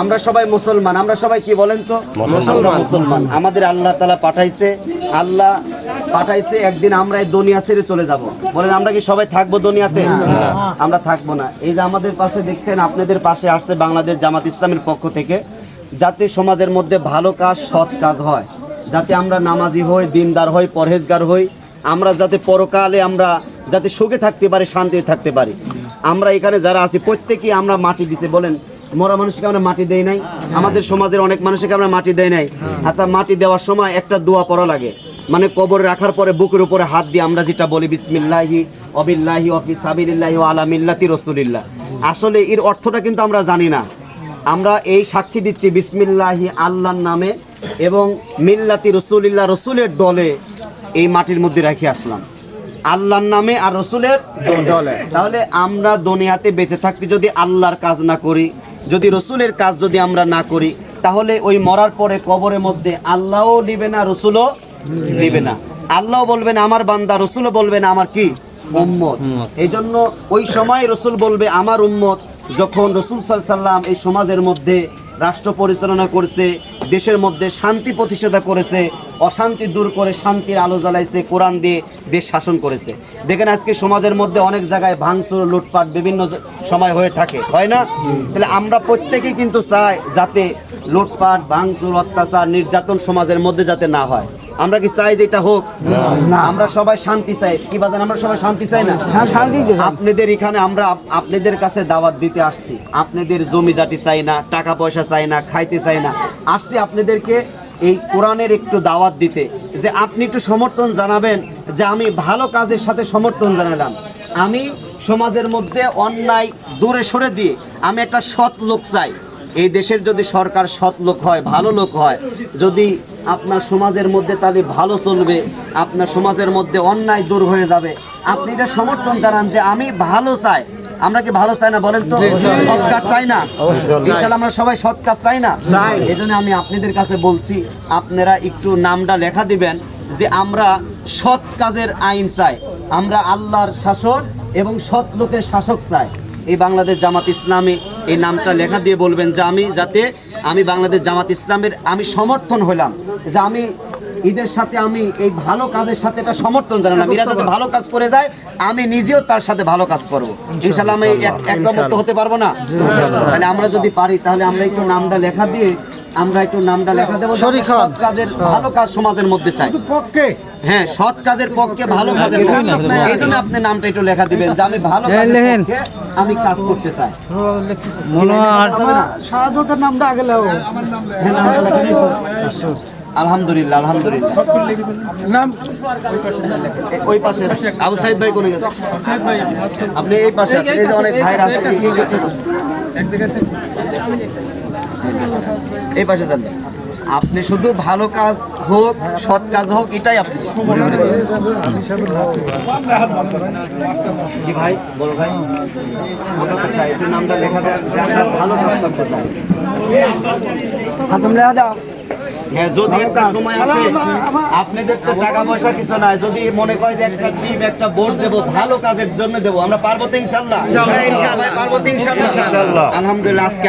আমরা সবাই মুসলমান আমরা সবাই কি বলেন তো? আমরা মুসলমান। আমাদের আল্লাহ তালা পাঠাইছে আল্লাহ পাঠাইছে একদিন আমরা এই দুনিয়া ছেড়ে চলে যাব। বলেন আমরা কি সবাই থাকব দুনিয়াতে? আমরা থাকব না। এই যে আমাদের পাশে দেখছেন আপনাদের পাশে আসছে বাংলাদেশ জামাত ইসলামের পক্ষ থেকে। যাতে সমাজের মধ্যে ভালো কাজ সৎ কাজ হয়। যাতে আমরা নামাজি হই দিনদার হই পরহেজগার হই। আমরা যাতে পরকালে আমরা যাতে সুখে থাকতে পারি শান্তিতে থাকতে পারি। আমরা এখানে যারা আছি প্রত্যেকেই আমরা মাটি দিছে। বলেন মরা মানুষকে আমরা মাটি দেই নাই। আমাদের সমাজের অনেক মানুষকে আমরা মাটি দেই নাই। আচ্ছা মাটি দেওয়ার সময় একটা দোয়া পড়া লাগে। মানে কবরে রাখার পরে বুকের উপরে হাত দিয়ে আমরা যেটা বলি, বিসমিল্লাহি, অবিল্লাহি, অফি সাবিলিল্লাহি ও আলা মিল্লাতি রসুলিল্লাহ। আসলে এর অর্থটা কিন্তু আমরা জানি না। আমরা এই সাক্ষী দিচ্ছি বিসমিল্লাহি আল্লাহর নামে এবং মিল্লাতি রসুলিল্লাহ, রসুলের দলে এই মাটির মধ্যে রেখে আসলাম। আল্লাহর নামে আর রসুলের দলে। তাহলে আমরা দুনিয়াতে বেঁচে থাকতে যদি আল্লাহর কাজ না করি যদি রসুলের কাজ যদি আমরা না করি তাহলে ওই মরার পরে কবরের মধ্যে আল্লাহও নিবে না রসুলও নিবে না। আল্লাহ বলবেন আমার বান্দা রসুলও বলবেন আমার কি? উম্মত। এই জন্য ওই সময় রসুল বলবে আমার উম্মত। যখন রসুল সাল্লাম এই সমাজের মধ্যে রাষ্ট্র পরিচালনা করছে, দেশের মধ্যে শান্তি প্রতিষ্ঠা করেছে, অশান্তি দূর করে শান্তির আলো জ্বালাইছে, কোরআন দিয়ে দেশ শাসন করেছে। দেখেন আজকে সমাজের মধ্যে অনেক জায়গায় ভাঙচুর, লুটপাট বিভিন্ন সময় হয়ে থাকে, হয় না? তাহলে আমরা প্রত্যেকেই কিন্তু চাই যাতে লুটপাট, ভাঙচুর, অত্যাচার, নির্যাতন সমাজের মধ্যে যাতে না হয়। আমরা কি চাই যে এটা হোক? আমরা সবাই শান্তি চাই। কি বাজান আমরা সবাই শান্তি চাই না? হ্যাঁ শান্তি আপনাদের এখানে আমরা আপনাদের কাছে দাওয়াত দিতে আসছি। আপনাদের জমি জাটি চাই না টাকা পয়সা চাই না খাইতে চাই না। আসছি আপনাদেরকে এই কোরআনের একটু দাওয়াত দিতে। যে আপনি একটু সমর্থন জানাবেন যে আমি ভালো কাজের সাথে সমর্থন জানালাম। আমি সমাজের মধ্যে অন্যায় দূরে সরে দিয়ে আমি একটা সৎ লোক চাই। এই দেশের যদি সরকার সৎ লোক হয় ভালো লোক হয় যদি আপনার সমাজের মধ্যে তাহলে ভালো চলবে আপনার সমাজের মধ্যে অন্যায় দূর হয়ে যাবে। আপনি এটা সমর্থন জানান যে আমি ভালো চাই। আমরা কি ভালো চাই না বলেন তো? সৎ কাজ চাই না? ইনশাল্লাহ আমরা সবাই সৎ কাজ চাই না? এই জন্য আমি আপনাদের কাছে বলছি আপনারা একটু নামটা লেখা দিবেন যে আমরা সৎ কাজের আইন চাই। আমরা আল্লাহর শাসন এবং সৎ লোকের শাসক চাই। এই বাংলাদেশ জামাত ইসলামী এই নামটা লেখা দিয়ে বলবেন যে আমি যাতে আমি বাংলাদেশ জামাত ইসলামের আমি সমর্থন হলাম যে আমি ঈদের সাথে আমি এই ভালো কাজের সাথে এটা সমর্থন জানালাম। এরা যাতে ভালো কাজ করে যায় আমি নিজেও তার সাথে ভালো কাজ করব। ইনশাল্লাহ আমি এক- একদম হতে পারব না। তাহলে আমরা যদি পারি তাহলে আমরা একটু নামটা লেখা দিয়ে আমরা একটু নামটা লেখা দেবো সৎ কাজের ভালো কাজ সমাজের মধ্যে চাই। পক্ষে? হ্যাঁ সৎ কাজের পক্ষে ভালো কাজের পক্ষে। এই জন্য আপনি নামটা একটু লেখা দিবেন যে আমি ভালো কাজের আমি কাজ করতে চাই। শাহাদতের নামটা আগে লেও হ্যাঁ, নামটা লেখা দিন আলহামদুলিল্লাহ আলহামদুলিল্লাহ। ওই পাশে আবু সাইদ ভাই কোনে গেছে? আপনি এই পাশে এই যে অনেক ভাইরা আছে এই- এই- এই পাশে। যান। আপনি শুধু ভালো কাজ হোক সৎ কাজ হোক এটাই আপনি। ভাই? বলো ভাই। আমরা চাই নামটা লেখা যে আমরা ভালো কাজ করতে চাই। হাতম লেখা দাও হ্যাঁ যদি একটা সময় আসে আপনাদের তো টাকা পয়সা কিছু নাই। যদি মনে করে যে একটা টিম একটা ভোট দেবো ভালো কাজের জন্য দেবো আমরা পারব তো ইনশাল্লাহ। ইনশাল্লাহ পারব তো ইনশাল্লাহ। আলহামদুলিল্লাহ আজকে